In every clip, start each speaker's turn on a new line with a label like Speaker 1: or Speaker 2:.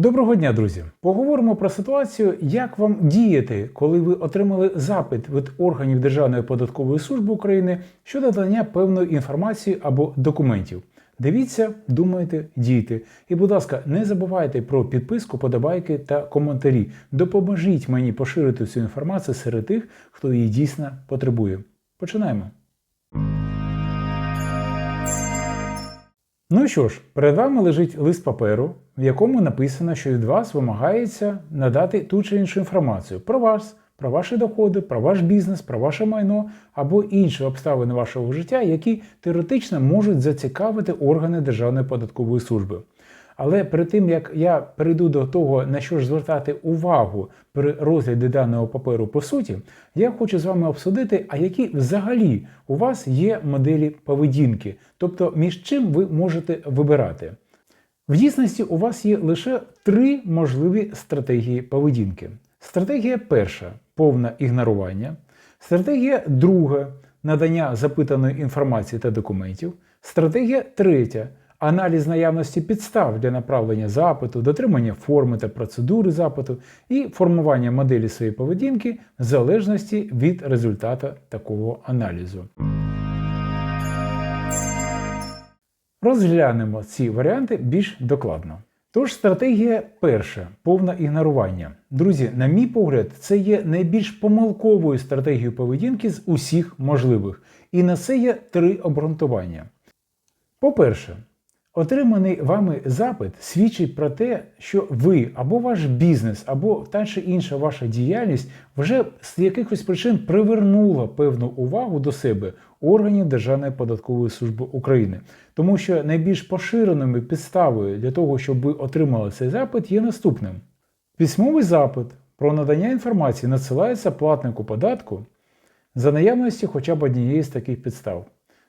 Speaker 1: Доброго дня, друзі! Поговоримо про ситуацію, як вам діяти, коли ви отримали запит від органів Державної податкової служби України щодо надання певної інформації або документів. Дивіться, думайте, дійте. І, будь ласка, не забувайте про підписку, подобайки та коментарі. Допоможіть мені поширити цю інформацію серед тих, хто її дійсно потребує. Починаємо. Ну що ж, перед вами лежить лист паперу, в якому написано, що від вас вимагається надати ту чи іншу інформацію про вас, про ваші доходи, про ваш бізнес, про ваше майно або інші обставини вашого життя, які теоретично можуть зацікавити органи Державної податкової служби. Але перед тим як я перейду до того, на що ж звертати увагу при розгляді даного паперу по суті, я хочу з вами обсудити, а які взагалі у вас є моделі поведінки, тобто між чим ви можете вибирати. В дійсності у вас є лише три можливі стратегії поведінки. Стратегія перша повне ігнорування. Стратегія друга надання запитаної інформації та документів. Стратегія третя аналіз наявності підстав для направлення запиту, дотримання форми та процедури запиту і формування моделі своєї поведінки в залежності від результату такого аналізу. Розглянемо ці варіанти більш докладно. Тож стратегія перша повне ігнорування. Друзі, на мій погляд, це є найбільш помилковою стратегією поведінки з усіх можливих. І на це є три обґрунтування. По-перше, отриманий вами запит свідчить про те, що ви або ваш бізнес, або та чи інша ваша діяльність вже з якихось причин привернула певну увагу до себе органів Державної податкової служби України. Тому що найбільш поширеною підставою для того, щоб ви отримали цей запит, є наступним: письмовий запит про надання інформації надсилається платнику податку за наявності хоча б однієї з таких підстав.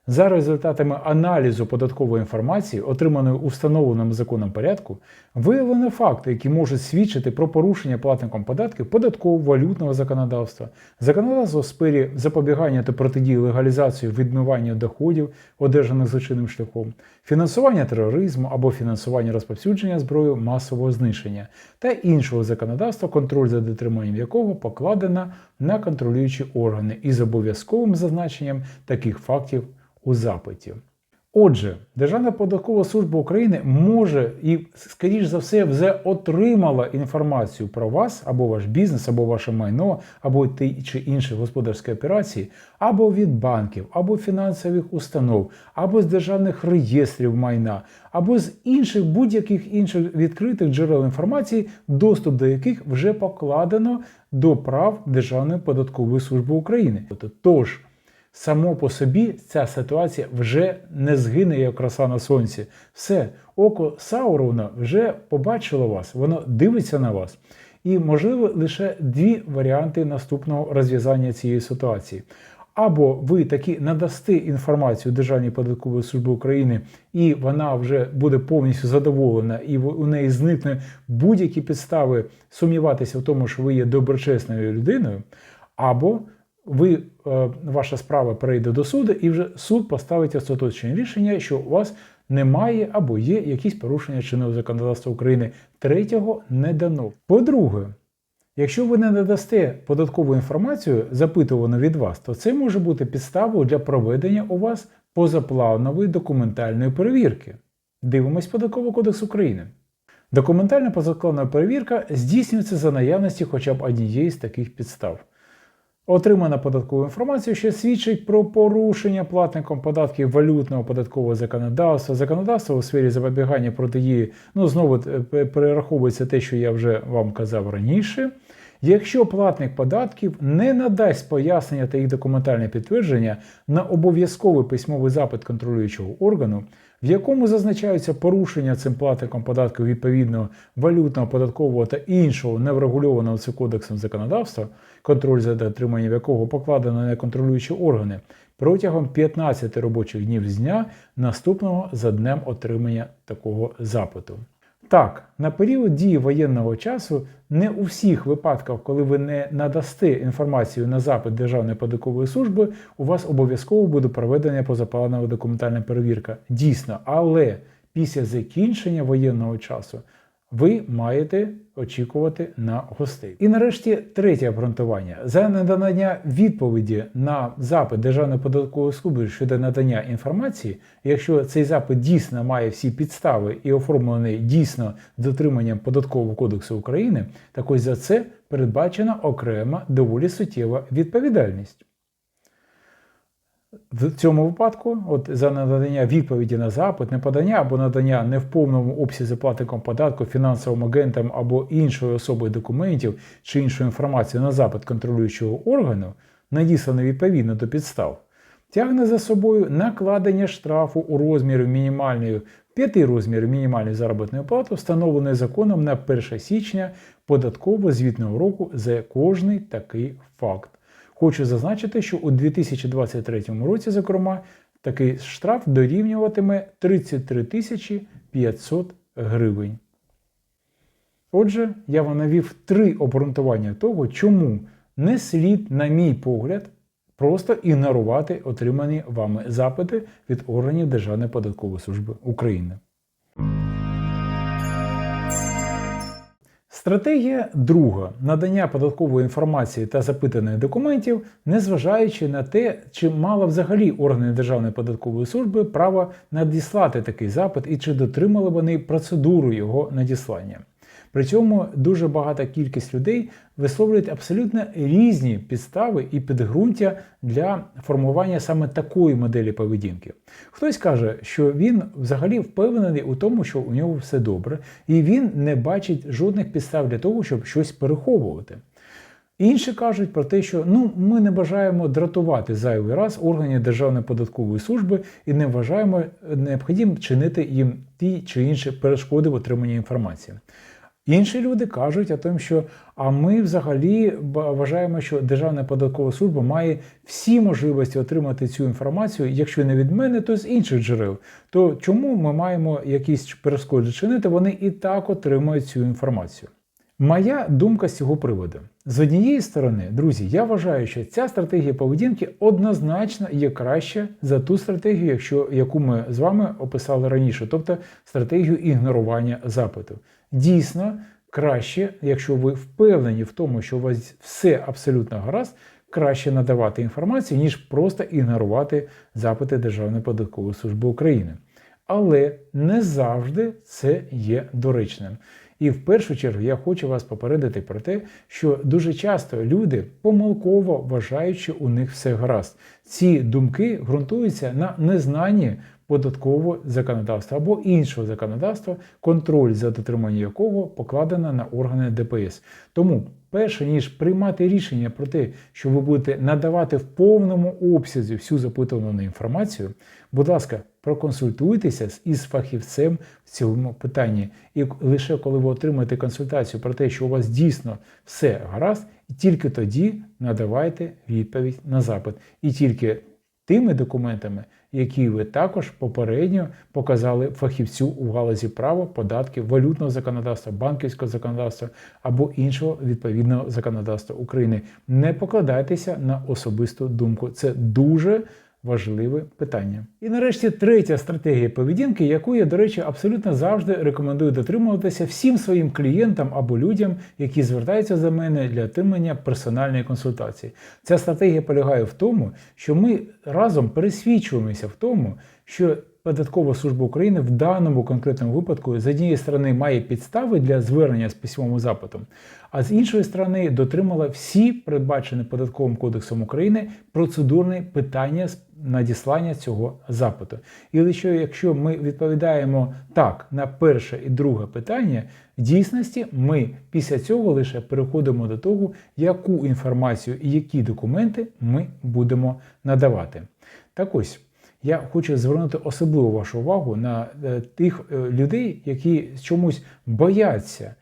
Speaker 1: За результатами аналізу податкової інформації, отриманої у встановленому законом порядку, виявлено факти, які можуть свідчити про порушення платником податків податкового валютного законодавства, законодавства в сфері запобігання та протидії легалізації відмивання доходів, одержаних злочинним шляхом, фінансування тероризму або фінансування розповсюдження зброї масового знищення та іншого законодавства, контроль за дотриманням якого покладено на контролюючі органи із обов'язковим зазначенням таких фактів у запиті. Отже, Державна податкова служба України може і, скоріш за все, вже отримала інформацію про вас, або ваш бізнес, або ваше майно, або ті чи інші господарські операції, або від банків, або фінансових установ, або з державних реєстрів майна, або з інших будь-яких інших відкритих джерел інформації, доступ до яких вже покладено до прав Державної податкової служби України. Тож, Само по собі ця ситуація вже не згине як краса на сонці. Все, око Саурона вже побачило вас, воно дивиться на вас. І можливо лише дві варіанти наступного розв'язання цієї ситуації. Або ви таки надасте інформацію Державній податкової служби України, і вона вже буде повністю задоволена, і у неї зникне будь-які підстави сумніватися в тому, що ви є доброчесною людиною, або ви, е, ваша справа перейде до суду, і вже суд поставить остаточне рішення, що у вас немає або є якісь порушення чинного законодавства України. Третього не дано. По-друге, якщо ви не надасте податкову інформацію, запитувану від вас, то це може бути підставою для проведення у вас позапланової документальної перевірки. Дивимось Податковий кодекс України. Документальна позапланова перевірка здійснюється за наявності хоча б однієї з таких підстав. Отримана податкова інформація, що свідчить про порушення платником податків валютного податкового законодавства, законодавства у сфері запобігання протидії, ну знову е, перераховується те, що я вже вам казав раніше. Якщо платник податків не надасть пояснення та їх документальне підтвердження на обов'язковий письмовий запит контролюючого органу, в якому зазначаються порушення цим платником податків відповідного валютного, податкового та іншого неврегульованого цим кодексом законодавства, контроль за дотриманням якого покладено на контролюючі органи протягом 15 робочих днів з дня наступного за днем отримання такого запиту. Так, на період дії воєнного часу не у всіх випадках, коли ви не надасте інформацію на запит Державної податкової служби, у вас обов'язково буде проведення позапланова документальна перевірка. Дійсно, але після закінчення воєнного часу ви маєте очікувати на гостей. І нарешті третє обґрунтування. За надання відповіді на запит Державної податкової служби щодо надання інформації, якщо цей запит дійсно має всі підстави і оформлений дійсно з дотриманням податкового кодексу України, так ось за це передбачена окрема доволі суттєва відповідальність. В цьому випадку, от за надання відповіді на запит, неподання або надання не в повному обсязі платником податку, фінансовим агентам або іншою особою документів чи іншої інформації на запит контролюючого органу, надіслано відповідно до підстав, тягне за собою накладення штрафу у розмірі мінімальної п'яти розмірів мінімальної заробітної плати, встановленої законом на 1 січня податково-звітного року за кожний такий факт. Хочу зазначити, що у 2023 році, зокрема, такий штраф дорівнюватиме 33 тисячі 500 гривень. Отже, я вам навів три обґрунтування того, чому не слід, на мій погляд, просто ігнорувати отримані вами запити від органів Державної податкової служби України. Стратегія друга надання податкової інформації та запитаних документів, незважаючи на те, чи мали взагалі органи Державної податкової служби право надіслати такий запит і чи дотримали вони процедуру його надіслання. При цьому дуже багата кількість людей висловлюють абсолютно різні підстави і підґрунтя для формування саме такої моделі поведінки. Хтось каже, що він взагалі впевнений у тому, що у нього все добре, і він не бачить жодних підстав для того, щоб щось переховувати. Інші кажуть про те, що ну ми не бажаємо дратувати зайвий раз органів Державної податкової служби і не вважаємо необхідним чинити їм ті чи інші перешкоди в отриманні інформації. Інші люди кажуть о тому, що а ми взагалі вважаємо, що Державна податкова служба має всі можливості отримати цю інформацію, якщо не від мене, то з інших джерел. То чому ми маємо якісь перешкоди чинити? Вони і так отримують цю інформацію. Моя думка з цього приводу. З однієї сторони, друзі, я вважаю, що ця стратегія поведінки однозначно є краща за ту стратегію, якщо, яку ми з вами описали раніше, тобто стратегію ігнорування запиту. Дійсно, краще, якщо ви впевнені в тому, що у вас все абсолютно гаразд, краще надавати інформацію, ніж просто ігнорувати запити Державної податкової служби України. Але не завжди це є доречним. І в першу чергу я хочу вас попередити про те, що дуже часто люди помилково вважають, що у них все гаразд. Ці думки ґрунтуються на незнанні податкового законодавства або іншого законодавства, контроль за дотриманням якого покладено на органи ДПС. Тому, перше ніж приймати рішення про те, що ви будете надавати в повному обсязі всю запитувану інформацію, будь ласка, проконсультуйтеся із фахівцем в цьому питанні. І лише коли ви отримаєте консультацію про те, що у вас дійсно все гаразд, і тільки тоді надавайте відповідь на запит. І тільки тими документами, які ви також попередньо показали фахівцю у галузі права, податків, валютного законодавства, банківського законодавства або іншого відповідного законодавства України. Не покладайтеся на особисту думку. Це дуже важливе питання. І нарешті третя стратегія поведінки, яку я, до речі, абсолютно завжди рекомендую дотримуватися всім своїм клієнтам або людям, які звертаються за мене для отримання персональної консультації. Ця стратегія полягає в тому, що ми разом пересвідчуємося в тому, що Податкова служба України в даному конкретному випадку з однієї сторони має підстави для звернення з письмовим запитом, а з іншої сторони дотримала всі передбачені податковим кодексом України процедурні питання надіслання цього запиту. І лише якщо ми відповідаємо так на перше і друге питання, в дійсності ми після цього лише переходимо до того, яку інформацію і які документи ми будемо надавати. Так ось. Я хочу звернути особливу вашу увагу на е, тих е, людей, які чомусь бояться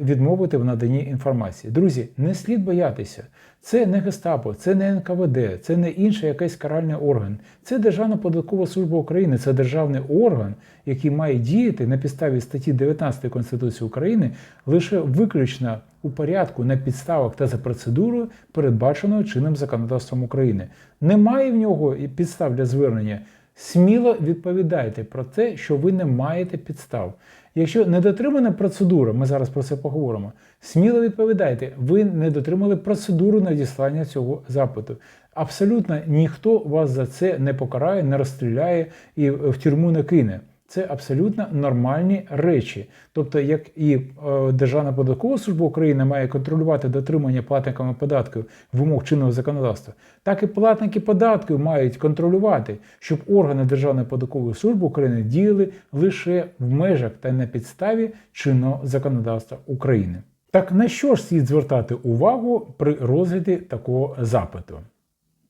Speaker 1: відмовити в наданні інформації. Друзі, не слід боятися. Це не Гестапо, це не НКВД, це не інший якийсь каральний орган. Це Державна податкова служба України, це державний орган, який має діяти на підставі статті 19 Конституції України лише виключно у порядку на підставах та за процедурою, передбаченою чинним законодавством України. Немає в нього підстав для звернення сміло відповідайте про те, що ви не маєте підстав. Якщо не дотримана процедура, ми зараз про це поговоримо. Сміло відповідайте, ви не дотримали процедуру надіслання цього запиту. Абсолютно ніхто вас за це не покарає, не розстріляє і в тюрму не кине. Це абсолютно нормальні речі. Тобто, як і е, Державна податкова служба України має контролювати дотримання платниками податків вимог чинного законодавства, так і платники податків мають контролювати, щоб органи Державної податкової служби України діяли лише в межах та на підставі чинного законодавства України. Так на що ж слід звертати увагу при розгляді такого запиту?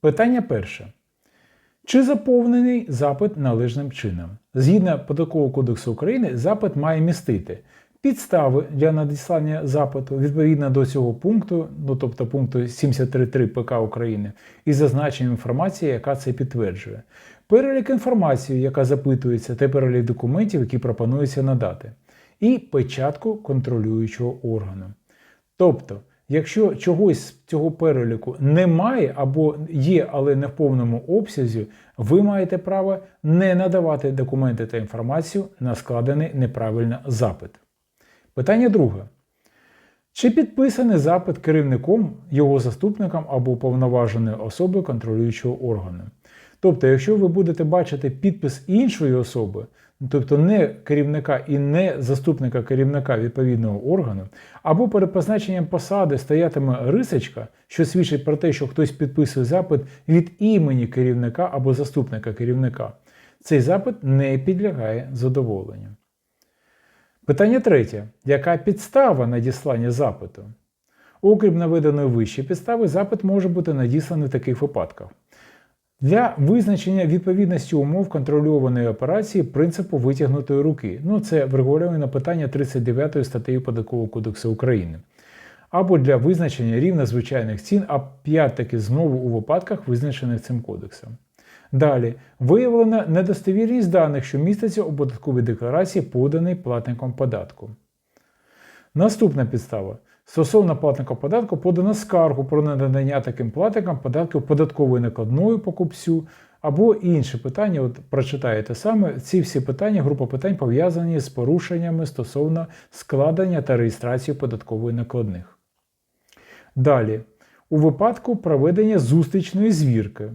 Speaker 1: Питання перше. Чи заповнений запит належним чином? Згідно Податкового кодексу України, запит має містити підстави для надіслання запиту відповідно до цього пункту, ну тобто пункту 73.3 ПК України, і зазначенням інформації, яка це підтверджує, перелік інформації, яка запитується, та перелік документів, які пропонується надати, і печатку контролюючого органу. Тобто, Якщо чогось з цього переліку немає або є, але не в повному обсязі, ви маєте право не надавати документи та інформацію на складений неправильно запит. Питання друге. Чи підписаний запит керівником, його заступником або повноваженою особою контролюючого органу? Тобто, якщо ви будете бачити підпис іншої особи, тобто не керівника і не заступника керівника відповідного органу, або перед позначенням посади стоятиме рисочка, що свідчить про те, що хтось підписує запит від імені керівника або заступника керівника, цей запит не підлягає задоволенню. Питання третє. Яка підстава надіслання запиту? Окрім наведеної вище підстави, запит може бути надісланий в таких випадках. Для визначення відповідності умов контрольованої операції принципу витягнутої руки. Ну, це врегульоване питання 39 статтею Податкового кодексу України. Або для визначення рівня звичайних цін, а п'ять-таки знову у випадках, визначених цим кодексом. Далі виявлена недостовірність даних, що містяться у податковій декларації, поданий платником податку. Наступна підстава. Стосовно платника податку подано скаргу про надання таким платникам податків податкової накладної покупцю або інші питання. От прочитаєте саме ці всі питання, група питань пов'язані з порушеннями стосовно складення та реєстрації податкової накладних. Далі, у випадку проведення зустрічної звірки.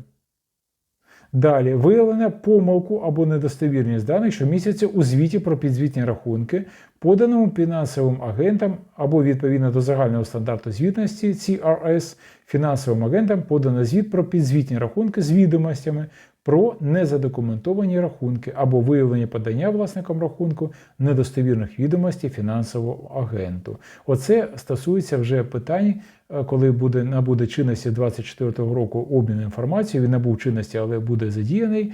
Speaker 1: Далі. Виявлення помилку або недостовірність даних, що містяться у звіті про підзвітні рахунки, поданому фінансовим агентам або відповідно до загального стандарту звітності CRS, фінансовим агентам подано звіт про підзвітні рахунки з відомостями про незадокументовані рахунки або виявлення подання власником рахунку недостовірних відомостей фінансового агенту. Оце стосується вже питань, е, коли буде набуде чинності 24-го року обмін інформацією. Він набув чинності, але буде задіяний.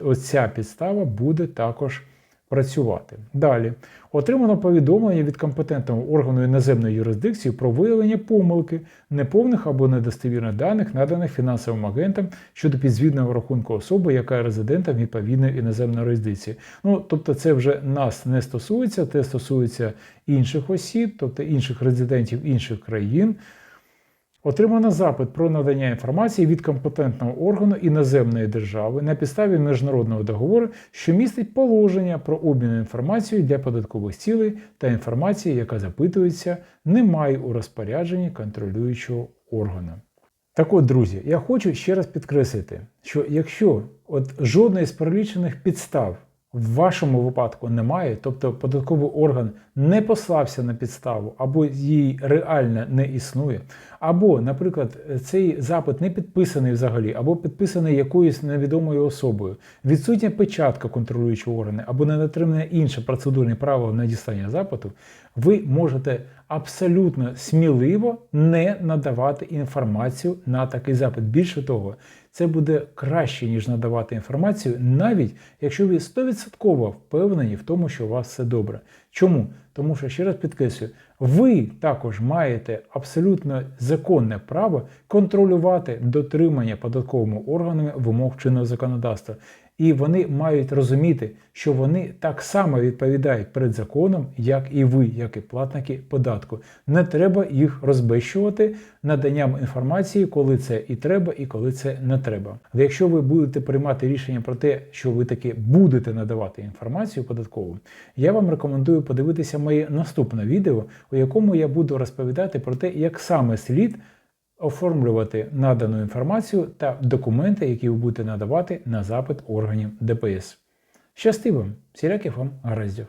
Speaker 1: Оця підстава буде також працювати. Далі отримано повідомлення від компетентного органу іноземної юрисдикції про виявлення помилки неповних або недостовірних даних, наданих фінансовим агентам щодо підзвітного рахунку особи, яка є резидентом відповідної іноземної юрисдикції. Ну, тобто, це вже нас не стосується, це стосується інших осіб, тобто інших резидентів інших країн. Отримано запит про надання інформації від компетентного органу іноземної держави на підставі міжнародного договору, що містить положення про обмін інформацією для податкових цілей та інформації, яка запитується, немає у розпорядженні контролюючого органу. Так от, друзі, я хочу ще раз підкреслити, що якщо от жодної з перелічених підстав в вашому випадку немає, тобто податковий орган не послався на підставу, або її реально не існує, або, наприклад, цей запит не підписаний взагалі, або підписаний якоюсь невідомою особою, відсутня печатка контролюючого органу, або не натримане інше процедурне право надіслання запиту, ви можете абсолютно сміливо не надавати інформацію на такий запит. Більше того, це буде краще, ніж надавати інформацію, навіть якщо ви 100% впевнені в тому, що у вас все добре. Чому? Тому що, ще раз підкреслюю, ви також маєте абсолютно законне право контролювати дотримання податковими органами вимог чинного законодавства. І вони мають розуміти, що вони так само відповідають перед законом, як і ви, як і платники податку. Не треба їх розбещувати наданням інформації, коли це і треба, і коли це не треба. Але якщо ви будете приймати рішення про те, що ви таки будете надавати інформацію податкову, я вам рекомендую подивитися моє наступне відео, у якому я буду розповідати про те, як саме слід оформлювати надану інформацію та документи, які ви будете надавати на запит органів ДПС. Щасти вам, всіляких вам гараздів!